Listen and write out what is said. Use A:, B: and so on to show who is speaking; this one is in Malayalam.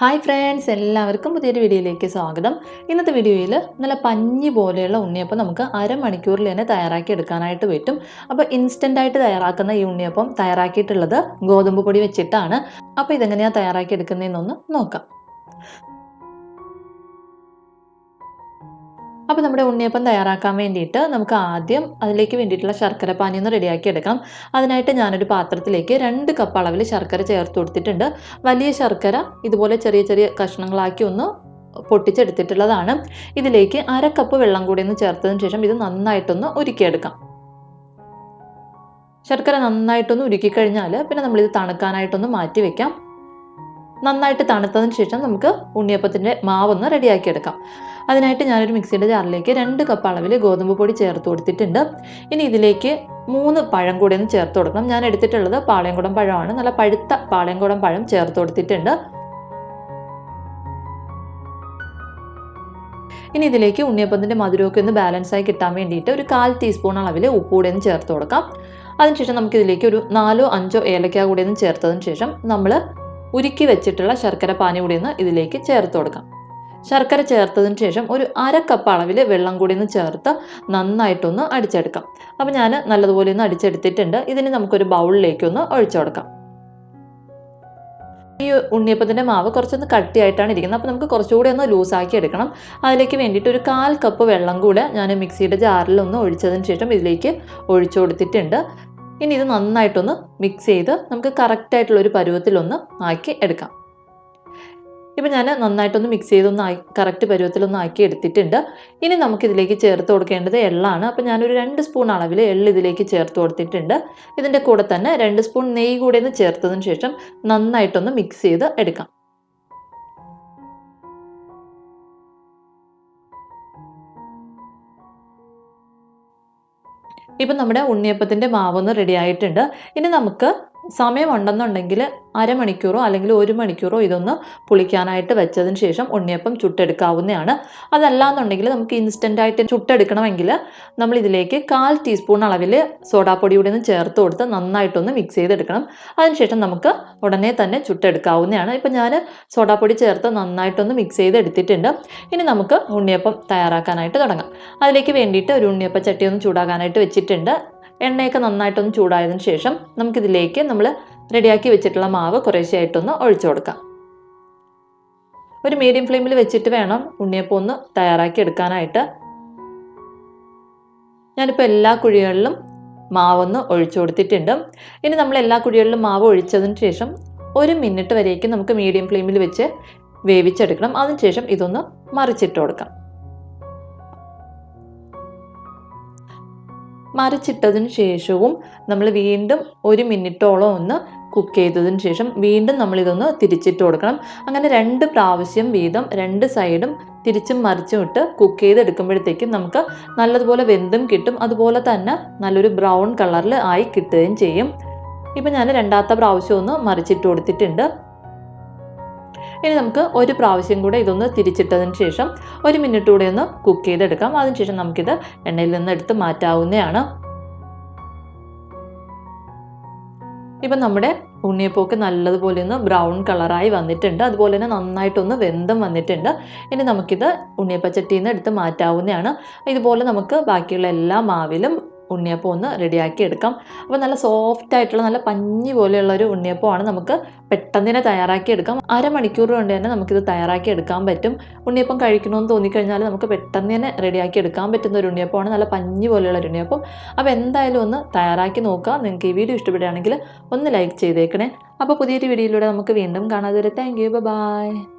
A: ഹായ് ഫ്രണ്ട്സ് എല്ലാവർക്കും പുതിയൊരു വീഡിയോയിലേക്ക് സ്വാഗതം. ഇന്നത്തെ വീഡിയോയിൽ നല്ല പഞ്ഞി പോലെയുള്ള ഉണ്ണിയപ്പം നമുക്ക് അരമണിക്കൂറിൽ തന്നെ തയ്യാറാക്കി എടുക്കാനായിട്ട് പറ്റും. അപ്പോൾ ഇൻസ്റ്റന്റ് ആയിട്ട് തയ്യാറാക്കുന്ന ഈ ഉണ്ണിയപ്പം തയ്യാറാക്കിയിട്ടുള്ളത് ഗോതമ്പ് പൊടി വെച്ചിട്ടാണ്. അപ്പോൾ ഇതെങ്ങനെയാണ് തയ്യാറാക്കി എടുക്കുന്നതെന്നൊന്ന് നോക്കാം. അപ്പോൾ നമ്മുടെ ഉണ്ണിയപ്പം തയ്യാറാക്കാൻ വേണ്ടിയിട്ട് നമുക്ക് ആദ്യം അതിലേക്ക് വേണ്ടിയിട്ടുള്ള ശർക്കര പാനി ഒന്ന് റെഡിയാക്കി എടുക്കാം. അതിനായിട്ട് ഞാനൊരു പാത്രത്തിലേക്ക് രണ്ട് കപ്പ് അളവിൽ ശർക്കര ചേർത്ത് കൊടുത്തിട്ടുണ്ട്. വലിയ ശർക്കര ഇതുപോലെ ചെറിയ ചെറിയ കഷ്ണങ്ങളാക്കി ഒന്ന് പൊട്ടിച്ചെടുത്തിട്ടുള്ളതാണ്. ഇതിലേക്ക് അര കപ്പ് വെള്ളം കൂടി ഒന്ന് ചേർത്തതിന് ശേഷം ഇത് നന്നായിട്ടൊന്ന് ഉരുക്കിയെടുക്കാം. ശർക്കര നന്നായിട്ടൊന്ന് ഉരുക്കി കഴിഞ്ഞാൽ പിന്നെ നമ്മളിത് തണുക്കാനായിട്ടൊന്ന് മാറ്റി വെക്കാം. നന്നായിട്ട് തണുത്തതിന് ശേഷം നമുക്ക് ഉണ്ണിയപ്പത്തിന്റെ മാവൊന്ന് റെഡിയാക്കി എടുക്കാം. അതിനായിട്ട് ഞാനൊരു മിക്സിയുടെ ജാറിലേക്ക് രണ്ട് കപ്പ് അളവിൽ ഗോതമ്പ് പൊടി ചേർത്ത് കൊടുത്തിട്ടുണ്ട്. ഇനി ഇതിലേക്ക് മൂന്ന് പഴം കൂടി ഒന്ന് ചേർത്ത് കൊടുക്കണം. ഞാൻ എടുത്തിട്ടുള്ളത് പാളയംകുടം പഴമാണ്. നല്ല പഴുത്ത പാളയംകുടം പഴം ചേർത്ത് കൊടുത്തിട്ടുണ്ട്. ഇനി ഇതിലേക്ക് ഉണ്ണിയപ്പത്തിന്റെ മധുരമൊക്കെ ഒന്ന് ബാലൻസ് ആയി കിട്ടാൻ വേണ്ടിയിട്ട് ഒരു കാൽ ടീസ്പൂൺ അളവിൽ ഉപ്പ് കൂടി ഒന്ന് ചേർത്ത് കൊടുക്കാം. അതിനുശേഷം നമുക്കിതിലേക്ക് ഒരു നാലോ അഞ്ചോ ഏലക്ക കൂടി ഒന്ന് ചേർത്തതിന് ശേഷം നമ്മൾ ഉരുക്കി വെച്ചിട്ടുള്ള ശർക്കര പാനി കൂടി ഒന്ന് ഇതിലേക്ക് ചേർത്ത് കൊടുക്കാം. ശർക്കര ചേർത്തതിന് ശേഷം ഒരു അര കപ്പ് അളവിൽ വെള്ളം കൂടി ഒന്ന് ചേർത്ത് നന്നായിട്ടൊന്ന് അടിച്ചെടുക്കാം. അപ്പോൾ ഞാൻ നല്ലതുപോലെ ഒന്ന് അടിച്ചെടുത്തിട്ടുണ്ട്. ഇതിന് നമുക്കൊരു ബൗളിലേക്കൊന്ന് ഒഴിച്ചു കൊടുക്കാം. ഈ ഉണ്ണിയപ്പത്തിന്റെ മാവ് കുറച്ചൊന്ന് കട്ടിയായിട്ടാണ് ഇരിക്കുന്നത്. അപ്പോൾ നമുക്ക് കുറച്ചുകൂടി ഒന്ന് ലൂസാക്കി എടുക്കണം. അതിലേക്ക് വേണ്ടിയിട്ട് ഒരു കാൽ കപ്പ് വെള്ളം കൂടെ ഞാൻ മിക്സിയുടെ ജാറിൽ ഒന്ന് ഒഴിച്ചതിന് ശേഷം ഇതിലേക്ക് ഒഴിച്ചു കൊടുത്തിട്ടുണ്ട്. ഇനി ഇത് നന്നായിട്ടൊന്ന് മിക്സ് ചെയ്ത് നമുക്ക് കറക്റ്റായിട്ടുള്ളൊരു പരുവത്തിലൊന്ന് ആക്കി എടുക്കാം. ഇപ്പം ഞാൻ നന്നായിട്ടൊന്ന് മിക്സ് ചെയ്തൊന്ന് ആ കറക്റ്റ് പരുവത്തിലൊന്ന് ആക്കി എടുത്തിട്ടുണ്ട്. ഇനി നമുക്കിതിലേക്ക് ചേർത്ത് കൊടുക്കേണ്ടത് എള്ളാണ്. അപ്പം ഞാനൊരു രണ്ട് സ്പൂൺ അളവിൽ എള്ള് ഇതിലേക്ക് ചേർത്ത് കൊടുത്തിട്ടുണ്ട്. ഇതിന്റെ കൂടെ തന്നെ രണ്ട് സ്പൂൺ നെയ്യ് കൂടെ ഒന്ന് ചേർത്തതിന് ശേഷം നന്നായിട്ടൊന്ന് മിക്സ് ചെയ്ത് എടുക്കാം. ഇപ്പം നമ്മുടെ ഉണ്ണിയപ്പത്തിന്റെ മാവൊന്ന് റെഡി ആയിട്ടുണ്ട്. ഇനി നമുക്ക് സമയമുണ്ടെന്നുണ്ടെങ്കിൽ അരമണിക്കൂറോ അല്ലെങ്കിൽ ഒരു മണിക്കൂറോ ഇതൊന്ന് പുളിക്കാനായിട്ട് വെച്ചതിന് ശേഷം ഉണ്ണിയപ്പം ചുട്ടെടുക്കാവുന്നതാണ്. അതല്ലാന്നുണ്ടെങ്കിൽ നമുക്ക് ഇൻസ്റ്റന്റായിട്ട് ചുട്ടെടുക്കണമെങ്കിൽ നമ്മൾ ഇതിലേക്ക് കാൽ ടീസ്പൂൺ അളവിൽ സോഡാപ്പൊടി കൂടി ഒന്ന് ചേർത്ത് കൊടുത്ത് നന്നായിട്ടൊന്ന് മിക്സ് ചെയ്തെടുക്കണം. അതിനുശേഷം നമുക്ക് ഉടനെ തന്നെ ചുട്ടെടുക്കാവുന്നതാണ്. ഇപ്പം ഞാൻ സോഡാപ്പൊടി ചേർത്ത് നന്നായിട്ടൊന്ന് മിക്സ് ചെയ്തെടുത്തിട്ടുണ്ട്. ഇനി നമുക്ക് ഉണ്ണിയപ്പം തയ്യാറാക്കാനായിട്ട് തുടങ്ങാം. അതിലേക്ക് വേണ്ടിയിട്ട് ഒരു ഉണ്ണിയപ്പം ചട്ടി ഒന്ന് ചൂടാകാനായിട്ട് വെച്ചിട്ടുണ്ട്. എണ്ണയൊക്കെ നന്നായിട്ടൊന്ന് ചൂടായതിനു ശേഷം നമുക്കിതിലേക്ക് നമ്മൾ റെഡിയാക്കി വെച്ചിട്ടുള്ള മാവ് കുറേശ്ശെയായിട്ടൊന്ന് ഒഴിച്ചു കൊടുക്കാം. ഒരു മീഡിയം ഫ്ലെയിമിൽ വെച്ചിട്ട് വേണം ഉണ്ണിയപ്പം ഒന്ന് തയ്യാറാക്കി എടുക്കാനായിട്ട്. ഞാനിപ്പോൾ എല്ലാ കുഴികളിലും മാവൊന്ന് ഒഴിച്ചു കൊടുത്തിട്ടുണ്ട്. ഇനി നമ്മൾ എല്ലാ കുഴികളിലും മാവ് ഒഴിച്ചതിന് ശേഷം ഒരു മിനിറ്റ് വരേക്കും നമുക്ക് മീഡിയം ഫ്ലെയിമിൽ വെച്ച് വേവിച്ചെടുക്കണം. അതിനുശേഷം ഇതൊന്ന് മറിച്ചിട്ട് കൊടുക്കാം. മറിച്ചിട്ടതിന് ശേഷവും നമ്മൾ വീണ്ടും ഒരു മിനിറ്റോളം ഒന്ന് കുക്ക് ചെയ്തതിന് ശേഷം വീണ്ടും നമ്മളിതൊന്ന് തിരിച്ചിട്ട് കൊടുക്കണം. അങ്ങനെ രണ്ട് പ്രാവശ്യം വീതം രണ്ട് സൈഡും തിരിച്ചും മറിച്ചും ഇട്ട് കുക്ക് ചെയ്തെടുക്കുമ്പോഴത്തേക്കും നമുക്ക് നല്ലതുപോലെ വെന്തും കിട്ടും. അതുപോലെ തന്നെ നല്ലൊരു ബ്രൗൺ കളറിൽ ആയി കിട്ടുകയും ചെയ്യും. ഇപ്പം ഞാൻ രണ്ടാമത്തെ പ്രാവശ്യം ഒന്ന് മറിച്ചിട്ട് കൊടുത്തിട്ടുണ്ട്. ഇനി നമുക്ക് ഒരു പ്രാവശ്യം കൂടെ ഇതൊന്ന് തിരിച്ചിട്ടതിന് ശേഷം ഒരു മിനിറ്റ് കൂടെ ഒന്ന് കുക്ക് ചെയ്തെടുക്കാം. അതിനുശേഷം നമുക്കിത് എണ്ണയിൽ നിന്ന് എടുത്ത് മാറ്റാവുന്നതാണ്. ഇപ്പം നമ്മുടെ ഉണ്ണിയപ്പൊക്കെ നല്ലതുപോലെ ഒന്ന് ബ്രൗൺ കളറായി വന്നിട്ടുണ്ട്. അതുപോലെ തന്നെ നന്നായിട്ടൊന്ന് വെന്തം വന്നിട്ടുണ്ട്. ഇനി നമുക്കിത് ഉണ്ണിയപ്പച്ചട്ടിയിൽ നിന്ന് എടുത്ത് മാറ്റാവുന്നതാണ്. ഇതുപോലെ നമുക്ക് ബാക്കിയുള്ള എല്ലാ മാവിലും ഉണ്ണിയപ്പം ഒന്ന് റെഡിയാക്കി എടുക്കാം. അപ്പോൾ നല്ല സോഫ്റ്റ് ആയിട്ടുള്ള നല്ല പഞ്ഞി പോലെയുള്ള ഒരു ഉണ്ണിയപ്പമാണ് നമുക്ക് പെട്ടെന്ന് തന്നെ തയ്യാറാക്കി എടുക്കാം. അരമണിക്കൂർ കൊണ്ട് തന്നെ നമുക്കിത് തയ്യാറാക്കി എടുക്കാൻ പറ്റും. ഉണ്ണിയപ്പം കഴിക്കണമെന്ന് തോന്നിക്കഴിഞ്ഞാൽ നമുക്ക് പെട്ടെന്ന് തന്നെ റെഡിയാക്കി എടുക്കാൻ പറ്റുന്ന ഒരു ഉണ്ണിയപ്പമാണ്. നല്ല പഞ്ഞി പോലെയുള്ള ഒരു ഉണ്ണിയപ്പം. അപ്പോൾ എന്തായാലും ഒന്ന് തയ്യാറാക്കി നോക്കുക. നിങ്ങൾക്ക് ഈ വീഡിയോ ഇഷ്ടപ്പെടുകയാണെങ്കിൽ ഒന്ന് ലൈക്ക് ചെയ്തേക്കണേ. അപ്പോൾ പുതിയൊരു വീഡിയോയിലൂടെ നമുക്ക് വീണ്ടും കാണാതെ താങ്ക് യു ബൈ